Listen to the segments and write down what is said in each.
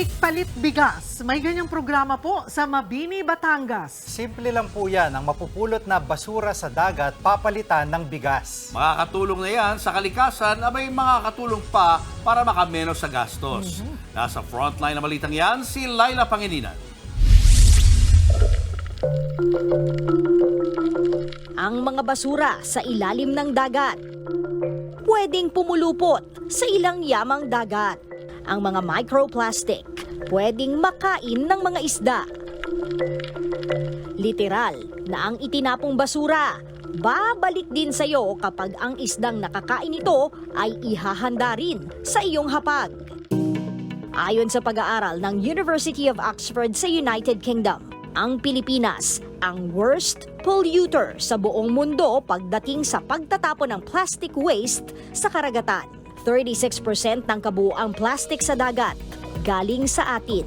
Plastic Palit Bigas. May ganyang programa po sa Mabini, Batangas. Simple lang po yan, ang mapupulot na basura sa dagat papalitan ng bigas. Makakatulong na yan sa kalikasan na may makakatulong pa para makameno sa gastos. Nasa frontline na balitang yan, si Laila Pangilinan. ang mga basura sa ilalim ng dagat. Pwedeng pumulupot sa ilang yamang dagat. Ang mga microplastic pwedeng makain ng mga isda. Literal na ang itinapong basura babalik din sa iyo kapag ang isdang nakakain ito ay ihahanda rin sa iyong hapag. Ayon sa pag-aaral ng University of Oxford sa United Kingdom, ang Pilipinas ang worst polluter sa buong mundo pagdating sa pagtatapon ng plastic waste sa karagatan. 36% ng kabuuang plastic sa dagat galing sa atin.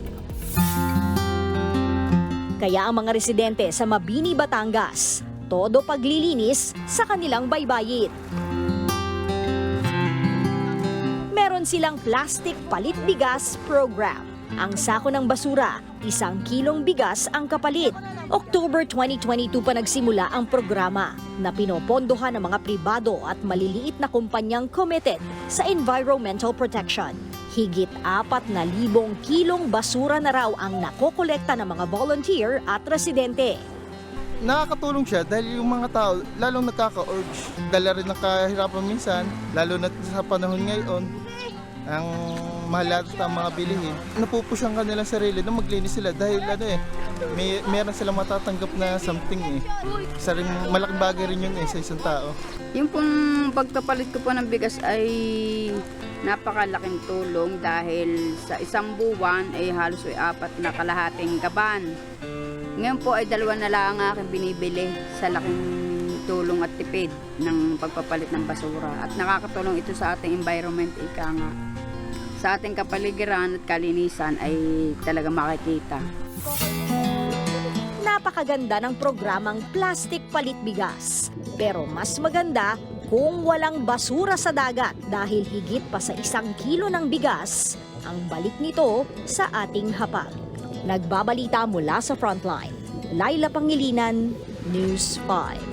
Kaya ang mga residente sa Mabini, Batangas, todo paglilinis sa kanilang baybayin. meron silang plastic palit bigas program. Ang sako ng basura, isang kilong bigas ang kapalit. October 2022 pa nagsimula ang programa na pinopondohan ng mga pribado at maliliit na kumpanyang committed sa environmental protection. Higit apat na libong kilong basura na raw ang nakokolekta ng mga volunteer at residente. nakakatulong siya dahil yung mga tao lalong nagkaka-urge. Dala rin ng kahirapan minsan, lalo na sa panahon ngayon, ang mahal at ang mga bilihin. Napupusyan ka nila sarili na maglinis sila dahil ano eh, may, meron silang matatanggap na something eh. Sa malaking bagay rin yun eh sa isang tao. Yung pong pagkapalit ko po ng bigas ay napakalaking tulong dahil sa isang buwan ay halos ay apat na kalahating kaban. Ngayon po ay dalawa na lang ang aking binibili sa laking tulong at tipid ng pagpapalit ng basura. At nakakatulong ito sa ating environment, ika nga. Sa ating kapaligiran at kalinisan ay talaga makikita. Napakaganda ng programang Plastic Palit Bigas. Pero mas maganda kung walang basura sa dagat dahil higit pa sa isang kilo ng bigas ang balik nito sa ating hapag. Nagbabalita mula sa Frontline. Laila Pangilinan, News 5.